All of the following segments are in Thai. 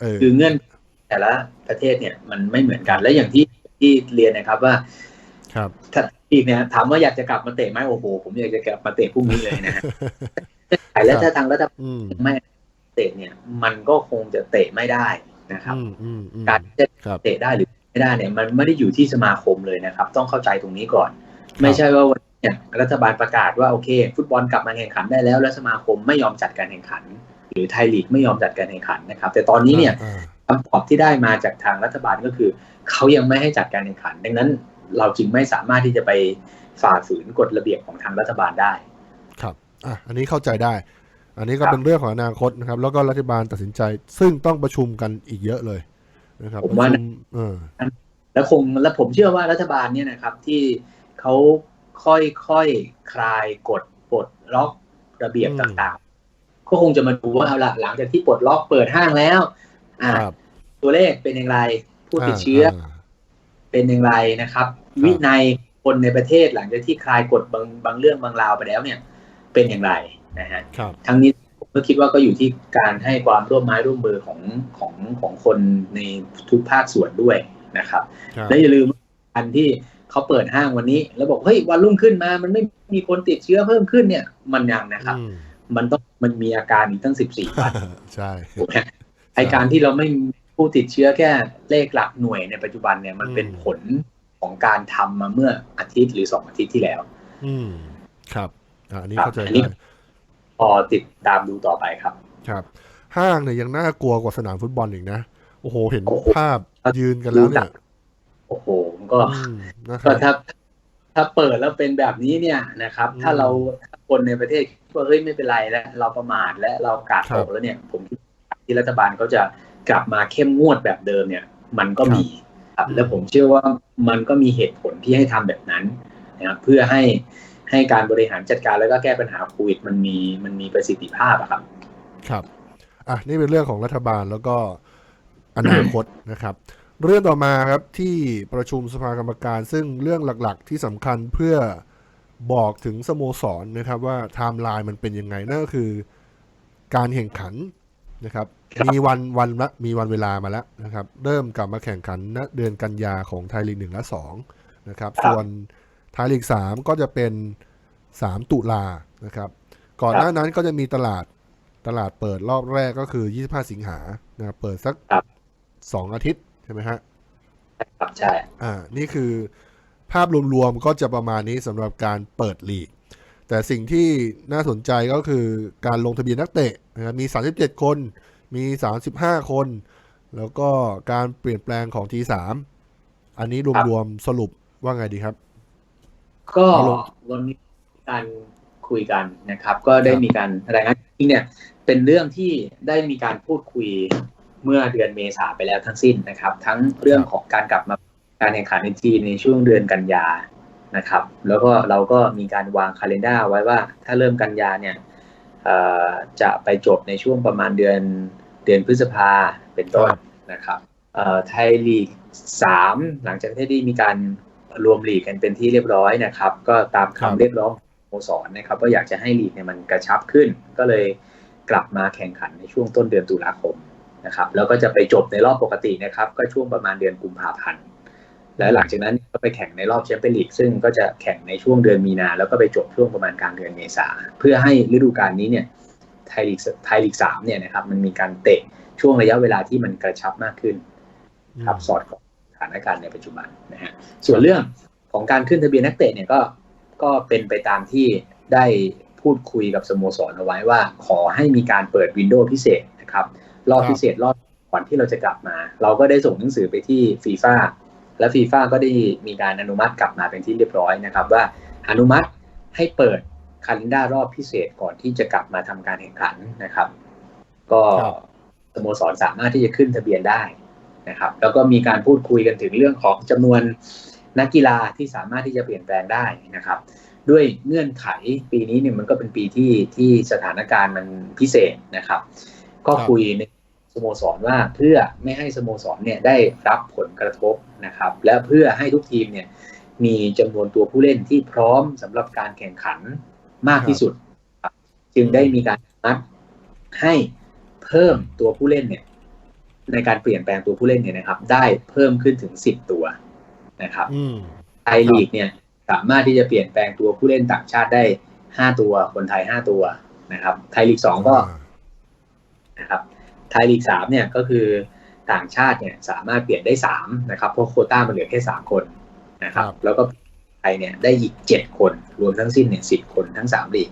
เออคือเงื่อนแต่ละประเทศเนี่ยมันไม่เหมือนกันและอย่างที่ที่เรียนนะครับว่า ครับถ้าอีกเนี่ยถามว่าอยากจะกลับมาเตะไหมโอ้โหผมอยากจะกลับมาเตะพรุ่งนี้เลยนะฮะและถ้าทางรัฐบาลอืมไม่เตะเนี่ย มันก็คงจะเตะไม่ได้นะครับอืมอืมอืมการที่จะครับเตะได้หรือไม่ได้เนี่ย มันไม่ได้อยู่ที่สมาคมเลยนะครับ ต้องเข้าใจตรงนี้ก่อน ไม่ใช่ว่าวันนี้เนี่ยรัฐบาลประกาศว่าโอเค ฟุตบอลกลับมาแข่งขันได้แล้ว แล้วสมาคมไม่ยอมจัดการแข่งขัน หรือไทยลีกไม่ยอมจัดการแข่งขันนะครับ แต่ตอนนี้เนี่ยอ่าคำตอบที่ได้มาจากทางรัฐบาลก็คือเขายังไม่ให้จัดการแข่งขัน ดังนั้นเราจึงไม่สามารถที่จะไปฝ่าฝืนกฎระเบียบของทางรัฐบาลได้ ครับอะอันนี้เข้าใจได้ อันนี้ก็ครับเป็นเรื่องของอนาคตนะครับ แล้วก็รัฐบาลตัดสินใจ ซึ่งต้องประชุมกันอีกเยอะเลยนะครับผมว่าประชุเออแล้วคงและผมเชื่อว่ารัฐบาลเนี่ยนะครับที่เขาค่อยๆคลายกฎปลดล็อกระเบียบอืมต่างๆ ก็คงจะมาดูว่าเอาละหลังจากที่ปลดล็อกเปิดห้างแล้ว อ่าครับตัวเลขเป็นอย่างไร ผู้ติดเชื้ออเป็นอย่างไรนะครับ วินัยคนในประเทศหลังจากที่คลายกฎบางบางเรื่องบางราวไปแล้วเนี่ย เป็นอย่างไรนะฮะครับทั้งนี้ผมก็คิดว่าก็อยู่ที่การให้ความร่วมไม้ร่วมมือของของของคนในทุกภาคส่วนด้วยนะครับครับ และอย่าลืมอันที่เขาเปิดห้างวันนี้ แล้วบอกเฮ้ยวันรุ่งขึ้นมา มันไม่มีคนติดเชื้อเพิ่มขึ้นเนี่ย มันยังนะครับอื มมันต้องมันมีอาการอีกตั้งสิบสี่วันใช่ถูกไหมไอการที่เราไม่มีผู้ติดเชื้อแค่เลขหลักหน่วยในปัจจุบันเนี่ยมันเป็นผลของการทำมาเมื่ออาทิตย์หรือสองอาทิตย์ที่แล้ว อืมครับอะอันนี้ครับเข้าใจอันนี้ได้พอติดตามดูต่อไปครับ ครับ ห้างเนี่ยยังน่ากลัวกว่าสนามฟุตบอลอีกนะโอ้โหเห็นโอ้โหภาพยืนกันแล้วเนี่ยโอ้โหมันก็อืมนะคก็รับถ้าถ้าเปิดแล้วเป็นแบบนี้เนี่ยนะครับอืมถ้าเราถ้า คนในประเทศคิดว่าเฮ้ยไม่เป็นไรแล้ว เราประมาทและเรากาดครัตบกแล้วเนี่ย ผมคิดว่าที่รัฐบาลเขาจะกลับมาเข้มงวดแบบเดิมเนี่ย มันก็มีครับอืมและผมเชื่อว่ามันก็มีเหตุผลที่ให้ทำแบบนั้นนะครับเพื่อให้ให้การบริหารจัดการแล้วก็แก้ปัญหาโควิดมันมีมันมีประสิทธิภาพอะครับ ครับ อะนี่เป็นเรื่องของรัฐบาลแล้วก็อนาคตนะครับ เรื่องต่อมาครับที่ประชุมสภากรรมการซึ่งเรื่องหลัก ๆ ที่สำคัญเพื่อ บอกถึงสโมสรนะครับว่าไทม์ไลน์มันเป็นยังไงนั่นก็คือ การแข่งขันนะครับครับ มีวันวันละมีวันเวลามาแล้วนะครับ เริ่มกลับมาแข่งขันณเดือนกันยาของไทยลีกหนึ่งและสองนะครับ ส่วนไทยลีกสามก็จะเป็นสามตุลานะครับ ก่อนหน้านั้นก็จะมีตลาดตลาดเปิดรอบแรกก็คือ25สิงหานะครับเปิดสักครับสองอาทิตย์ใช่ไหมฮะครับใช่อ่า นี่คือ ภาพรวมๆก็จะประมาณนี้สำหรับการเปิดลีก แต่สิ่งที่น่าสนใจก็คือการลงทะเบียนนักเตะนะครับมี 37 คน มี 35 คน แล้วก็การเปลี่ยนแปลงของ T3 อันนี้รวมๆสรุปว่าไงดีครับ ก็วันนี้การคุยกันนะครับ ก็ได้มีการรายงานจริงเนี่ย เป็นเรื่องที่ได้มีการพูดคุยเมื่อเดือนเมษาไปแล้วทั้งสิ้นนะครับ ทั้งเรื่องของการกลับมา การแข่งขันในทีมในช่วงเดือนกันยานะครับ แล้วก็เราก็มีการวางคาล endar ไว้ว่าถ้าเริ่มกันยาเนี่ยจะไปจบในช่วงประมาณเดือนเดือนพฤษภาเป็นต้นนะครับไทยลีกสามหลังจากที่ได้มีการรวมลีกกันเป็นที่เรียบร้อยนะครับ ก็ตามคำเรียกร้องของสโมสรนะครับว่าอยากจะให้ลีกเนี่ยมันกระชับขึ้น ก็เลยกลับมาแข่งขันในช่วงต้นเดือนตุลาคมนะครับ แล้วก็จะไปจบในรอบปกตินะครับ ก็ช่วงประมาณเดือนกุมภาพันธ์ และหลังจากนั้นก็ไปแข่งในรอบแชมเปี้ยนลีกซึ่งก็จะแข่งในช่วงเดือนมีนา แล้วก็ไปจบช่วงประมาณกลางเดือนเมษาเพื่อให้ฤดูกาลนี้เนี่ยไทยลีกไทยลีกสามเนี่ยนะครับมันมีการเตะช่วงระยะเวลาที่มันกระชับมากขึ้นครับสอดคล้องสถานการณ์ในปัจจุบันนะฮะส่วนเรื่องของการขึ้นทะเบียนนักเตะเนี่ยก็ก็เป็นไปตามที่ได้พูดคุยกับสโมสรเอาไว้ว่า ขอให้มีการเปิดวินโดว์พิเศษนะครับรอบครับพิเศษรอบก่อนที่เราจะกลับมา เราก็ได้ส่งหนังสือไปที่ฟีฟ่า และฟีฟ่าก็ได้มีการอนุมัติกลับมาเป็นที่เรียบร้อยนะครับว่าอนุมัติให้เปิดคาล endar รอบพิเศษก่อนที่จะกลับมาทำการแข่งขันนะครับ ก็ครับสโมสรสามารถที่จะขึ้นทะเบียนได้นะครับ แล้วก็มีการพูดคุยกันถึงเรื่องของจำนวนนักกีฬาที่สามารถที่จะเปลี่ยนแปลงได้นะครับ ด้วยเงื่อนไขปีนี้เนี่ยมันก็เป็นปีที่ที่สถานการณ์มันพิเศษนะครับ ก็ครับคุยใน สโมสรว่าเพื่อไม่ให้สโมสรเนี่ยได้รับผลกระทบนะครับ และเพื่อให้ทุกทีมเนี่ยมีจำนวนตัวผู้เล่นที่พร้อมสำหรับการแข่งขันมากที่สุดครับจึงได้มีการนัดให้เพิ่มตัวผู้เล่นเนี่ย ในการเปลี่ยนแปลงตัวผู้เล่นเนี่ยนะครับ ได้เพิ่มขึ้นถึงสิบตัวนะครับอืมไทยลีกเนี่ยสามารถที่จะเปลี่ยนแปลงตัวผู้เล่นต่างชาติได้ห้าตัวคนไทยห้าตัวนะครับ ไทยลีกสองก็นะครับ ไทยลีกสามเนี่ยก็คือต่างชาติเนี่ยสามารถเปลี่ยนได้สามนะครับเพราะโควต้ามันเหลือแค่สามคนนะครับครับ แล้วก็ไทยเนี่ยได้อีกเจ็ดคนรวมทั้งสิ้นเนี่ยสิบคนทั้งสามลีก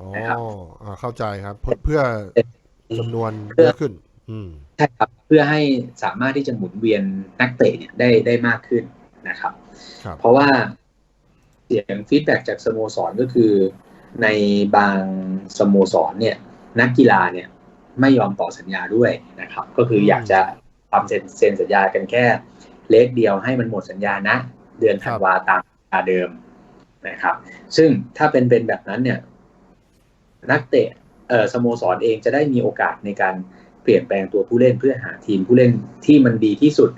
อ๋อนะครับอ่าเข้าใจครับเพื่อเพื่อจำนวนเพื่เยออะขึ้นอืมใช่ครับเพื่อให้สามารถที่จะหมุนเวียนนักเตะเนี่ยได้ได้มากขึ้นนะครับครับเพราะว่าเสียงฟีดแบ็จากสโมสรก็คือในบางสโมสรเนี่ย นักกีฬาเนี่ย ไม่ยอมต่อสัญญาด้วยนะครับ ก็คืออยากจะทำเซ็นเซ็นสัญญากันแค่เล็กเดียวให้มันหมดสัญญานะ เดือนธันวาตามสัญญาเดิมนะครับ ซึ่งถ้าเป็นเป็นแบบนั้นเนี่ย นักเตะเอ่อสโมสรเองจะได้มีโอกาสในการเปลี่ยนแปลงตัวผู้เล่นเพื่อหาทีมผู้เล่นที่มันดีที่สุด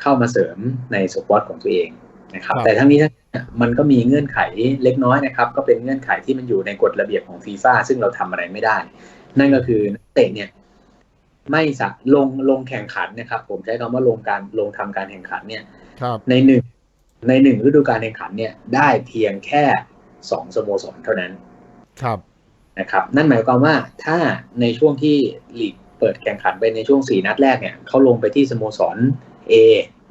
เข้ามาเสริมในสควอตของตัวเองนะครับครับ แต่ทั้งนี้ทั้งนั้นมันก็มีเงื่อนไขเล็กน้อยนะครับ ก็เป็นเงื่อนไขที่มันอยู่ในกฎระเบียบของฟีฟ่าซึ่งเราทำอะไรไม่ได้ นั่นก็คือนักเตะเนี่ย ไม่สะลงลงแข่งขันนะครับ ผมใช้คำว่าลงการลงทำการแข่งขันเนี่ยครับในหนึ่งในหนึ่งฤดูกาลแข่งขันเนี่ย ได้เพียงแค่สองสโมสรเท่านั้น ครับนะครับ นั่นหมายความว่าถ้าในช่วงที่ลีกเปิดแข่งขันไปในช่วง4นัดแรกเนี่ยเขาลงไปที่สโมสร A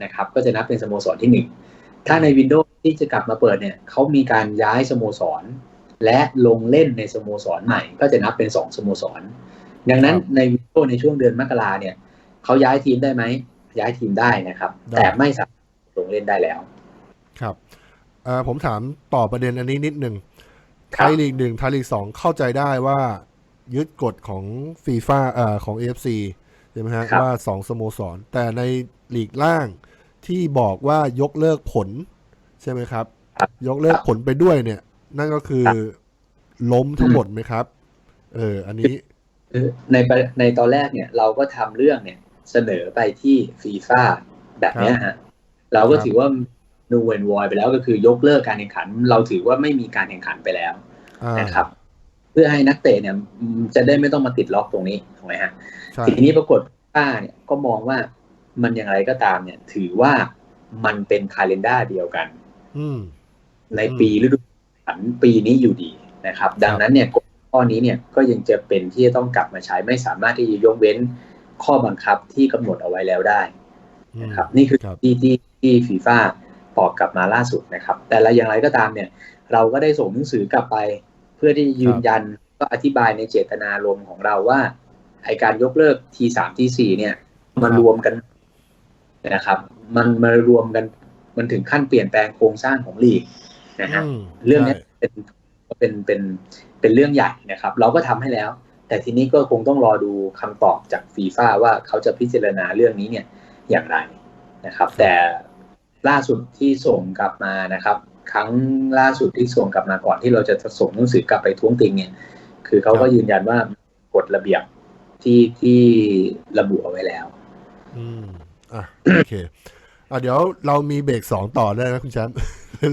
นะครับ ก็จะนับเป็นสโมสรที่1ถ้าในวินโดว์ที่จะกลับมาเปิดเนี่ยเขามีการย้ายสโมสร และลงเล่นในสโมสรใหม่ก็จะนับเป็น2สโมสร ดังนั้นครับในวินโดว์ในช่วงเดือนมกราเนี่ยเขาย้ายทีมได้ไหม ย้ายทีมได้นะครับได้แต่ไม่สามารถลงเล่นได้แล้ว ครับเอ่อผมถามต่อประเด็นอันนี้นิดหนึ่งคไทรับยลีกหนึ่งไทยลีกสองเข้าใจได้ว่ายึดกฎของฟีฟ่าเอ่อของ AFC ใช่ไหมฮะครับว่าสองสโมสร แต่ในลีกล่างที่บอกว่ายกเลิกผล ใช่ไหมครับครับยกเลิกผลไปด้วยเนี่ย นั่นก็คือครับล้มทั้งหมดไหมครับ เออ อันนี้คือในประในตอนแรกเนี่ย เราก็ทำเรื่องเนี่ย เสนอไปที่ฟีฟ่าแบบเนี้ยฮะเราก็ครับถือว่านูเวนวอยไปแล้วก็คือยกเลิกการแข่งขัน เราถือว่าไม่มีการแข่งขันไปแล้วอ่านะครับ เพื่อให้นักเตะเนี่ยอืมจะได้ไม่ต้องมาติดล็อกตรงนี้ถูกไหมฮะใช่ทีนี้ปรากฏป้าเนี่ยก็มองว่ามันอย่างไรก็ตามเนี่ย ถือว่ามันเป็นคาล endar เดียวกันอืมในอืมปีฤดู กาลปีนี้อยู่ดีนะครับ ดังนั้นเนี่ยกฎข้อนี้เนี่ยก็ยังจะเป็นที่จะต้องกลับมาใช้ไม่สามารถที่จะยกเว้นข้อบังคับที่กำหนดเอาไว้แล้วได้อืมนะครับ นี่คือครับที่ที่ที่ฟีฟ่าตอบกลับมาล่าสุดนะครับ แต่ละอย่างไรก็ตามเนี่ย เราก็ได้ส่งหนังสือกลับไป เพื่อที่จะยืนยันก็อธิบายในเจตนารมณ์ของเราว่าไอการยกเลิกทีสามทีสี่เนี่ยมารวมกันนะครับ มันมารวมกันมันถึงขั้นเปลี่ยนแปลงโครงสร้างของลีก นะฮะอืมเรื่องเนี้ยใช่เป็นเป็นเป็นเป็นเรื่องใหญ่นะครับ เราก็ทำให้แล้ว แต่ทีนี้ก็คงต้องรอดูคำตอบจากฟีฟ่าว่าเขาจะพิจารณาเรื่องนี้เนี่ยอย่างไรนะครับ แต่ล่าสุดที่ส่งกลับมานะครับ ครั้งล่าสุดที่ส่งกลับมาก่อนที่เราจะส่งหนังสือกลับไปท้วงติงเนี่ยคือเขาก็ยืนยันว่ากฎระเบียบที่ที่ระบุเอาไว้แล้ว อืม อะ โอเค อะ เดี๋ยวเรามีเบรกสองต่อได้นะคุณแชมป์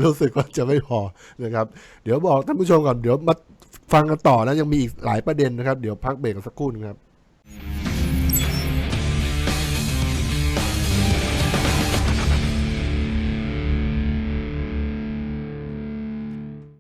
รู้สึกว่าจะไม่พอนะครับ เดี๋ยวบอกท่านผู้ชมก่อนเดี๋ยวมาฟังกันต่อนะยังมีอีกหลายประเด็นนะครับ เดี๋ยวพักเบรกกันสักครู่นึงครับ